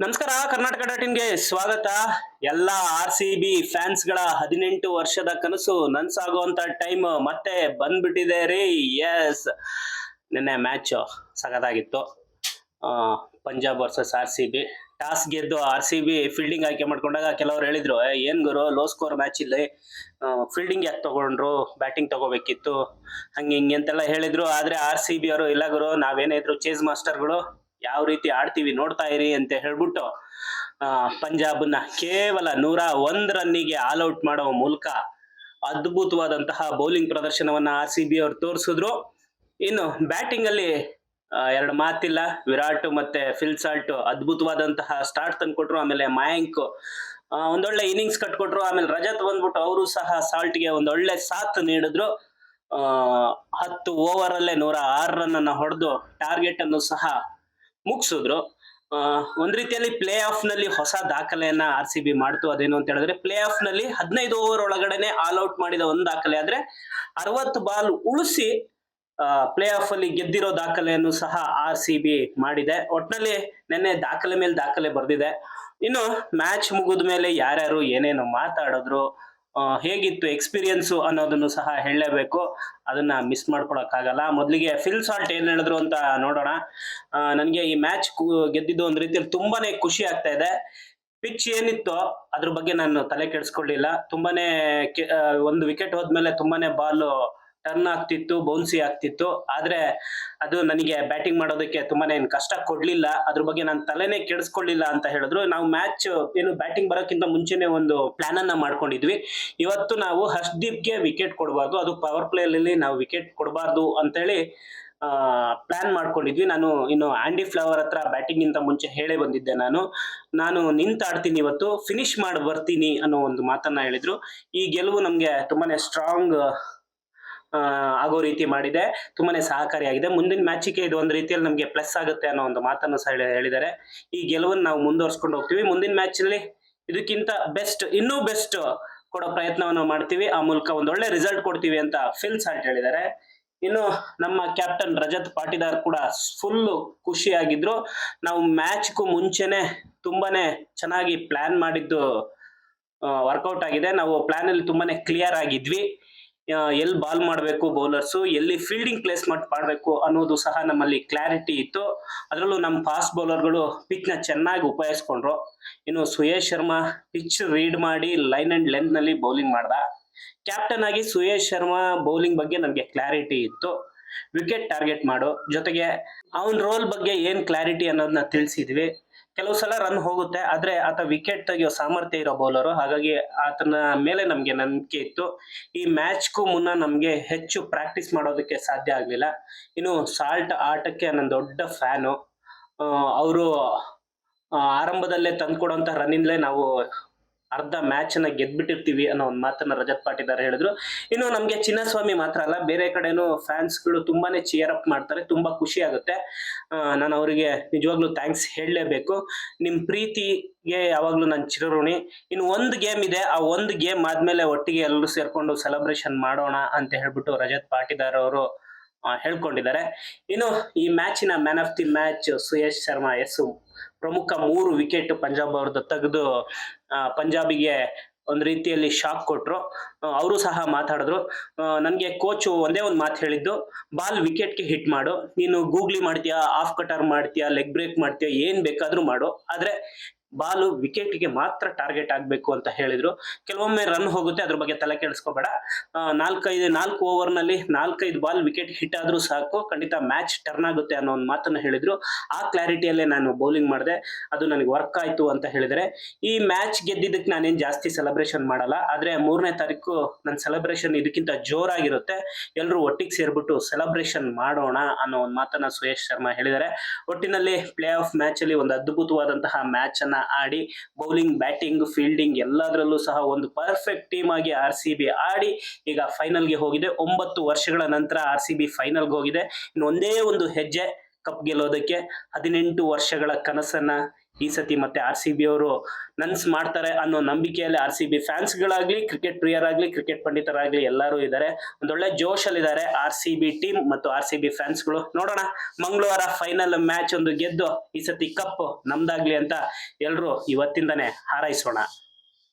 ನಮಸ್ಕಾರ ಕರ್ನಾಟಕ ಡಾಟ್ ಇನ್ಗೆ ಸ್ವಾಗತ. ಎಲ್ಲ ಆರ್ ಸಿ ಬಿ ಫ್ಯಾನ್ಸ್ಗಳ ಹದಿನೆಂಟು ವರ್ಷದ ಕನಸು ನನ್ಸಾಗುವಂತ ಟೈಮ್ ಮತ್ತೆ ಬಂದ್ಬಿಟ್ಟಿದೆ ರೀ. ಎಸ್ ನಿನ್ನೆ match ಸಖತ್ತಾಗಿತ್ತು. Punjab versus R C B. Toss ಗೆದ್ದು ಆರ್ ಸಿ ಬಿ ಫೀಲ್ಡಿಂಗ್ ಆಯ್ಕೆ ಮಾಡ್ಕೊಂಡಾಗ ಕೆಲವರು ಹೇಳಿದ್ರು "ಏ, ಏನ್ ಗುರು ಲೋ ಸ್ಕೋರ್ ಮ್ಯಾಚ್ ಇಲ್ಲಿ ಫೀಲ್ಡಿಂಗ್ ಯಾಕೆ ತಗೊಂಡ್ರು? ಬ್ಯಾಟಿಂಗ್ ತಗೋಬೇಕಿತ್ತು. ಹಂಗೆ ಹಿಂಗೆ ಅಂತೆಲ್ಲ ಹೇಳಿದ್ರು. ಆದ್ರೆ ಆರ್ ಸಿ ಬಿ ಅವರು ಇಲ್ಲ ಗುರು ನಾವೇನೇ ಇದ್ರು ಚೇಸ್ ಮಾಸ್ಟರ್ಗಳು ಯಾವ ರೀತಿ ಆಡ್ತೀವಿ ನೋಡ್ತಾ ಇರಿ ಅಂತ ಹೇಳ್ಬಿಟ್ಟು ಪಂಜಾಬ್ನ ಕೇವಲ ನೂರ ಒಂದ್ ರನ್ನಿಗೆ ಔಟ್ ಮಾಡೋ ಮೂಲಕ ಅದ್ಭುತವಾದಂತಹ ಬೌಲಿಂಗ್ ಪ್ರದರ್ಶನವನ್ನ ಆರ್ ಸಿ ಬಿ ಅವರು ತೋರಿಸಿದ್ರು. ಇನ್ನು ಬ್ಯಾಟಿಂಗ್ ಅಲ್ಲಿ ಎರಡು ಮಾತಿಲ್ಲ. ವಿರಾಟ್ ಮತ್ತೆ ಫಿಲ್ ಸಾಲ್ಟ್ ಅದ್ಭುತವಾದಂತಹ ಸ್ಟಾರ್ಟ್ ತಂದ್ಕೊಟ್ರು ಆಮೇಲೆ ಮಯಾಂಕ್ ಒಂದೊಳ್ಳೆ ಇನ್ನಿಂಗ್ಸ್ ಕಟ್ಕೊಟ್ರು, ಆಮೇಲೆ ರಜತ್ ಬಂದ್ಬಿಟ್ಟು ಅವರು ಸಹ ಸಾಲ್ಟ್ಗೆ ಒಂದೊಳ್ಳೆ ಸಾಥ್ ನೀಡಿದ್ರು. ಹತ್ತು ಓವರ್ ಅಲ್ಲೇ ನೂರ ಆರು ರನ್ ಹೊಡೆದು ಟಾರ್ಗೆಟ್ ಅನ್ನು ಸಹ ಮುಗಿಸಿದ್ರು. ಒಂದ್ ರೀತಿಯಲ್ಲಿ ಪ್ಲೇ ಆಫ್ನಲ್ಲಿ ಹೊಸ ದಾಖಲೆಯನ್ನ ಆರ್ ಸಿ ಬಿ ಮಾಡ್ತು. ಅದೇನು ಅಂತ ಹೇಳಿದ್ರೆ ಪ್ಲೇ ಆಫ್ನಲ್ಲಿ ಹದಿನೈದು ಓವರ್ ಒಳಗಡೆನೆ ಆಲ್ ಔಟ್ ಮಾಡಿದ ಒಂದು ದಾಖಲೆ ಆದ್ರೆ, ಅರವತ್ತು ಬಾಲ್ ಉಳಿಸಿ ಪ್ಲೇ ಆಫ್ ಅಲ್ಲಿ ಗೆದ್ದಿರೋ ದಾಖಲೆಯನ್ನು ಸಹ ಆರ್ ಸಿ ಬಿ ಮಾಡಿದೆ. ಒಟ್ನಲ್ಲಿ ನಿನ್ನೆ ದಾಖಲೆ ಮೇಲೆ ದಾಖಲೆ ಬರ್ದಿದೆ. ಇನ್ನು ಮ್ಯಾಚ್ ಮುಗಿದ ಮೇಲೆ ಯಾರ್ಯಾರು ಏನೇನು ಮಾತಾಡಿದ್ರು ಹೇಗಿತ್ತು ಎಕ್ಸ್ಪೀರಿಯನ್ಸು ಅನ್ನೋದನ್ನು ಸಹ ಹೇಳಲೇಬೇಕು. ಅದನ್ನ ಮಿಸ್ ಮಾಡ್ಕೊಳಕ್ಕಾಗಲ್ಲ. ಮೊದಲಿಗೆ ಫಿಲ್ ಸಾಲ್ಟ್ ಏನು ಹೇಳಿದ್ರು ಅಂತ ನೋಡೋಣ. ನನಗೆ ಈ ಮ್ಯಾಚ್ ಗೆದ್ದಿದ್ದು ಒಂದು ರೀತಿಯಲ್ಲಿ ತುಂಬಾನೇ ಖುಷಿ ಆಗ್ತಾ ಇದೆ. ಪಿಚ್ ಏನಿತ್ತು ಅದ್ರ ಬಗ್ಗೆ ನಾನು ತಲೆ ಕೆಡಿಸ್ಕೊಳ್ಳಿಲ್ಲ ತುಂಬಾನೇ ಒಂದು ವಿಕೆಟ್ ಹೋದ್ಮೇಲೆ ತುಂಬಾನೇ ಬಾಲ್ ಟರ್ನ್ ಆಗ್ತಿತ್ತು ಬೌನ್ಸಿ ಆಗ್ತಿತ್ತು. ಆದ್ರೆ ಅದು ನನಗೆ ಬ್ಯಾಟಿಂಗ್ ಮಾಡೋದಕ್ಕೆ ತುಂಬಾನೇ ಕಷ್ಟ ಕೊಡ್ಲಿಲ್ಲ. ಅದ್ರ ಬಗ್ಗೆ ನಾನು ತಲೆನೇ ಕೆಡಿಸ್ಕೊಳ್ಳಿಲ್ಲ ಅಂತ ಹೇಳಿದ್ರು. ನಾವು ಮ್ಯಾಚ್ ಏನು ಬ್ಯಾಟಿಂಗ್ ಬರೋಕ್ಕಿಂತ ಮುಂಚೆನೆ ಒಂದು ಪ್ಲಾನ್ ಅನ್ನ ಮಾಡ್ಕೊಂಡಿದ್ವಿ. ಇವತ್ತು ನಾವು ಹರ್ಷ್ದೀಪ್ಗೆ ವಿಕೆಟ್ ಕೊಡಬಾರ್ದು. ಅದು ಪವರ್ ಪ್ಲೇಯಲ್ಲಿ ನಾವು ವಿಕೆಟ್ ಕೊಡಬಾರ್ದು ಅಂತೇಳಿ ಪ್ಲಾನ್ ಮಾಡ್ಕೊಂಡಿದ್ವಿ. ನಾನು ಇನ್ನು ಆಂಡಿ ಫ್ಲವರ್ ಹತ್ರ ಬ್ಯಾಟಿಂಗ್ ಇಂತ ಮುಂಚೆ ಹೇಳಿ ಬಂದಿದ್ದೆ ನಾನು. ನಾನು ನಿಂತಾಡ್ತೀನಿ ಇವತ್ತು ಫಿನಿಶ್ ಮಾಡಿ ಬರ್ತೀನಿ ಅನ್ನೋ ಒಂದು ಮಾತನ್ನ ಹೇಳಿದ್ರು. ಈ ಗೆಲುವು ನಮ್ಗೆ ತುಂಬಾನೇ ಸ್ಟ್ರಾಂಗ್ ಆಗೋ ರೀತಿ ಮಾಡಿದೆ. ತುಂಬಾನೇ ಸಹಕಾರಿಯಾಗಿದೆ. ಮುಂದಿನ ಮ್ಯಾಚಿಗೆ ಇದು ಒಂದು ರೀತಿಯಲ್ಲಿ ನಮಗೆ ಪ್ಲಸ್ ಆಗುತ್ತೆ ಅನ್ನೋ ಒಂದು ಮಾತನ್ನು ಸಹ ಹೇಳಿ- ಹೇಳಿದ್ದಾರೆ. ಈ ಗೆಲುವನ್ನು ನಾವು ಮುಂದುವರ್ಸ್ಕೊಂಡು ಹೋಗ್ತೀವಿ. ಮುಂದಿನ ಮ್ಯಾಚ್ನಲ್ಲಿ ಇದಕ್ಕಿಂತ ಬೆಸ್ಟ್, ಇನ್ನೂ ಬೆಸ್ಟ್ ಕೊಡೋ ಪ್ರಯತ್ನವನ್ನು ಮಾಡ್ತೀವಿ. ಆ ಮೂಲಕ ಒಂದು ಒಳ್ಳೆ ರಿಸಲ್ಟ್ ಕೊಡ್ತೀವಿ ಅಂತ ಫಿಲ್ ಸಾಲ್ಟ್ ಹೇಳಿದ್ದಾರೆ. ಇನ್ನು ನಮ್ಮ ಕ್ಯಾಪ್ಟನ್ ರಜತ್ ಪಾಟಿದಾರ್ ಕೂಡ ಫುಲ್ ಖುಷಿಯಾಗಿದ್ರು. ನಾವು ಮ್ಯಾಚ್ಗೂ ಮುಂಚೆನೆ ತುಂಬಾನೇ ಚೆನ್ನಾಗಿ ಪ್ಲಾನ್ ಮಾಡಿದ್ದು ವರ್ಕೌಟ್ ಆಗಿದೆ. ನಾವು ಪ್ಲಾನ್ ಅಲ್ಲಿ ತುಂಬಾನೇ ಕ್ಲಿಯರ್ ಆಗಿದ್ವಿ. ಎಲ್ಲಿ ಬಾಲ್ ಮಾಡಬೇಕು ಬೌಲರ್ಸು ಎಲ್ಲಿ ಫೀಲ್ಡಿಂಗ್ ಪ್ಲೇಸ್ಮೆಂಟ್ ಮಾಡಬೇಕು ಅನ್ನೋದು ಸಹ ನಮ್ಮಲ್ಲಿ ಕ್ಲಾರಿಟಿ ಇತ್ತು. ಅದರಲ್ಲೂ ನಮ್ಮ ಫಾಸ್ಟ್ ಬೌಲರ್ಗಳು ಪಿಚ್ನ ಚೆನ್ನಾಗಿ ಉಪಯೋಗಿಸ್ಕೊಂಡ್ರು. ಇನ್ನು ಸುಯೇಶ್ ಶರ್ಮಾ ಪಿಚ್ ರೀಡ್ ಮಾಡಿ ಲೈನ್ ಅಂಡ್ ಲೆಂತ್ನಲ್ಲಿ ಬೌಲಿಂಗ್ ಮಾಡ್ದ. ಕ್ಯಾಪ್ಟನ್ ಆಗಿ ಸುಯೇಶ್ ಶರ್ಮಾ ಬೌಲಿಂಗ್ ಬಗ್ಗೆ ನಮಗೆ ಕ್ಲಾರಿಟಿ ಇತ್ತು. ವಿಕೆಟ್ ಟಾರ್ಗೆಟ್ ಮಾಡು. ಜೊತೆಗೆ ಅವನ ರೋಲ್ ಬಗ್ಗೆ ಏನ್ ಕ್ಲಾರಿಟಿ ಅನ್ನೋದನ್ನ ತಿಳಿಸಿದ್ವಿ. ಕೆಲವು ಸಲ ರನ್ ಹೋಗುತ್ತೆ. ಆದ್ರೆ ಆತ ವಿಕೆಟ್ ತೆಗೆಯೋ ಸಾಮರ್ಥ್ಯ ಇರೋ ಬೌಲರು ಹಾಗಾಗಿ ಆತನ ಮೇಲೆ ನಮ್ಗೆ ನಂಬಿಕೆ ಇತ್ತು. ಈ ಮ್ಯಾಚ್ಗೂ ಮುನ್ನ ನಮ್ಗೆ ಹೆಚ್ಚು ಪ್ರಾಕ್ಟೀಸ್ ಮಾಡೋದಕ್ಕೆ ಸಾಧ್ಯ ಆಗ್ಲಿಲ್ಲ. ಇನ್ನು ಸಾಲ್ಟ್ ಆಟಕ್ಕೆ ನನ್ನ ದೊಡ್ಡ ಫ್ಯಾನು ಅವರು ಆರಂಭದಲ್ಲೇ ತಂದ್ಕೊಡೋಂಥ ರನ್ನಿಂದಲೇ ನಾವು ಅರ್ಧ ಮ್ಯಾಚ್ನ ಗೆದ್ಬಿಟ್ಟಿರ್ತೀವಿ ಅನ್ನೋ ಒಂದು ಮಾತನ್ನ ರಜತ್ ಪಾಟಿದಾರ್ ಹೇಳಿದ್ರು. ಇನ್ನು ನಮ್ಗೆ ಚಿನ್ನಸ್ವಾಮಿ ಮಾತ್ರ ಅಲ್ಲ, ಬೇರೆ ಕಡೆನೂ ಫ್ಯಾನ್ಸ್ಗಳು ತುಂಬಾನೇ ಚಿಯರ್ ಅಪ್ ಮಾಡ್ತಾರೆ, ತುಂಬಾ ಖುಷಿ ಆಗುತ್ತೆ. ನಾನು ಅವರಿಗೆ ನಿಜವಾಗ್ಲೂ ಥ್ಯಾಂಕ್ಸ್ ಹೇಳಲೇಬೇಕು. ನಿಮ್ ಪ್ರೀತಿಗೆ ಯಾವಾಗ್ಲೂ ನಾನು ಚಿರಋಣಿ. ಇನ್ನು ಒಂದು ಗೇಮ್ ಇದೆ, ಆ ಒಂದು ಗೇಮ್ ಆದ್ಮೇಲೆ ಒಟ್ಟಿಗೆ ಎಲ್ಲರೂ ಸೇರ್ಕೊಂಡು ಸೆಲೆಬ್ರೇಷನ್ ಮಾಡೋಣ ಅಂತ ಹೇಳ್ಬಿಟ್ಟು ರಜತ್ ಪಾಟಿದಾರ್ ಅವರು ಹೇಳ್ಕೊಂಡಿದ್ದಾರೆ. ಇನ್ನು ಈ ಮ್ಯಾಚಿನ man of the match Suyash Sharma S ಪ್ರಮುಖ ಮೂರು ವಿಕೆಟ್ ಪಂಜಾಬ್ ಅವ್ರದ್ದು ತೆಗೆದು ಪಂಜಾಬಿಗೆ ಒಂದು ರೀತಿಯಲ್ಲಿ ಶಾಕ್ ಕೊಟ್ರು. ಅವರು ಸಹ ಮಾತಾಡಿದ್ರು. ನನಗೆ ಕೋಚು ಒಂದೇ ಒಂದು ಮಾತು ಹೇಳಿದ್ದು, ಬಾಲ್ ವಿಕೆಟ್ಗೆ ಹಿಟ್ ಮಾಡು. ನೀನು ಗೂಗ್ಲಿ ಮಾಡ್ತೀಯಾ ಆಫ್ ಕಟರ್ ಮಾಡ್ತೀಯಾ ಲೆಗ್ ಬ್ರೇಕ್ ಮಾಡ್ತೀಯಾ, ಏನು ಬೇಕಾದರೂ ಮಾಡು. ಆದ್ರೆ ಬಾಲು ವಿಕೆಟ್ಗೆ ಮಾತ್ರ ಟಾರ್ಗೆಟ್ ಆಗ್ಬೇಕು ಅಂತ ಹೇಳಿದ್ರು. ಕೆಲವೊಮ್ಮೆ ರನ್ ಹೋಗುತ್ತೆ, ಅದ್ರ ಬಗ್ಗೆ ತಲೆ ಕೆಡಿಸ್ಕೋಬೇಡ. ನಾಲ್ಕೈದು, ನಾಲ್ಕು ಓವರ್ನಲ್ಲಿ ನಾಲ್ಕೈದು ಬಾಲ್ ವಿಕೆಟ್ ಹಿಟ್ ಆದ್ರೂ ಸಾಕು, ಖಂಡಿತ ಮ್ಯಾಚ್ ಟರ್ನ್ ಆಗುತ್ತೆ ಅನ್ನೋ ಒಂದು ಮಾತನ್ನ ಹೇಳಿದ್ರು. ಆ ಕ್ಲಾರಿಟಿಯಲ್ಲೇ ನಾನು ಬೌಲಿಂಗ್ ಮಾಡಿದೆ. ಅದು ನನಗೆ ವರ್ಕ್ ಆಯ್ತು ಅಂತ ಹೇಳಿದರೆ. ಈ ಮ್ಯಾಚ್ ಗೆದ್ದಿದ್ದಕ್ಕೆ ನಾನೇನು ಜಾಸ್ತಿ ಸೆಲೆಬ್ರೇಷನ್ ಮಾಡಲ್ಲ. ಆದ್ರೆ ಮೂರನೇ ತಾರೀಕು ನನ್ನ ಸೆಲೆಬ್ರೇಷನ್ ಇದಕ್ಕಿಂತ ಜೋರಾಗಿರುತ್ತೆ. ಎಲ್ಲರೂ ಒಟ್ಟಿಗೆ ಸೇರ್ಬಿಟ್ಟು ಸೆಲೆಬ್ರೇಷನ್ ಮಾಡೋಣ ಅನ್ನೋ ಒಂದು ಮಾತನ್ನ ಸುರೇಶ್ ಶರ್ಮಾ ಹೇಳಿದ್ದಾರೆ ಒಟ್ಟಿನಲ್ಲಿ ಪ್ಲೇ ಆಫ್ ಮ್ಯಾಚ್ ಅಲ್ಲಿ ಒಂದು ಅದ್ಭುತವಾದಂತಹ ಮ್ಯಾಚ್ ಅನ್ನ ಆಡಿ ಬೌಲಿಂಗ್, ಬ್ಯಾಟಿಂಗ್ ಫೀಲ್ಡಿಂಗ್ ಎಲ್ಲದರಲ್ಲೂ ಸಹ ಒಂದು ಪರ್ಫೆಕ್ಟ್ ಟೀಮ್ ಆಗಿ ಆರ್ ಸಿ ಬಿ ಆಡಿ ಈಗ ಫೈನಲ್ಗೆ ಹೋಗಿದೆ. ಒಂಬತ್ತು ವರ್ಷಗಳ ನಂತರ ಆರ್ ಸಿ ಬಿ ಫೈನಲ್ಗೆ ಹೋಗಿದೆ. ಇನ್ನು ಒಂದೇ ಒಂದು ಹೆಜ್ಜೆ ಕಪ್ ಗೆಲ್ಲೋದಕ್ಕೆ ಹದಿನೆಂಟು ವರ್ಷಗಳ ಕನಸನ್ನ ಈ ಸತಿ ಮತ್ತೆ ಆರ್ ಸಿ ಬಿ ಅವರು ನನ್ಸ್ ಮಾಡ್ತಾರೆ ಅನ್ನೋ ನಂಬಿಕೆಯಲ್ಲಿ ಆರ್ ಸಿ ಬಿ ಫ್ಯಾನ್ಸ್ಗಳಾಗ್ಲಿ, ಕ್ರಿಕೆಟ್ ಪ್ರಿಯರಾಗ್ಲಿ, ಕ್ರಿಕೆಟ್ ಪಂಡಿತರಾಗ್ಲಿ ಎಲ್ಲರೂ ಇದ್ದಾರೆ ಒಂದೊಳ್ಳೆ ಜೋಶಲ್ಲಿದ್ದಾರೆ ಆರ್ ಸಿ ಬಿ ಟೀಮ್ ಮತ್ತು ಆರ್ ಸಿ ಬಿ ಫ್ಯಾನ್ಸ್ಗಳು. ನೋಡೋಣ, ಮಂಗಳವಾರ ಫೈನಲ್ ಮ್ಯಾಚ್ ಒಂದು ಗೆದ್ದು ಈ ಸತಿ ಕಪ್ ನಮ್ದಾಗ್ಲಿ ಅಂತ ಎಲ್ರು ಇವತ್ತಿಂದಾನೆ ಹಾರೈಸೋಣ.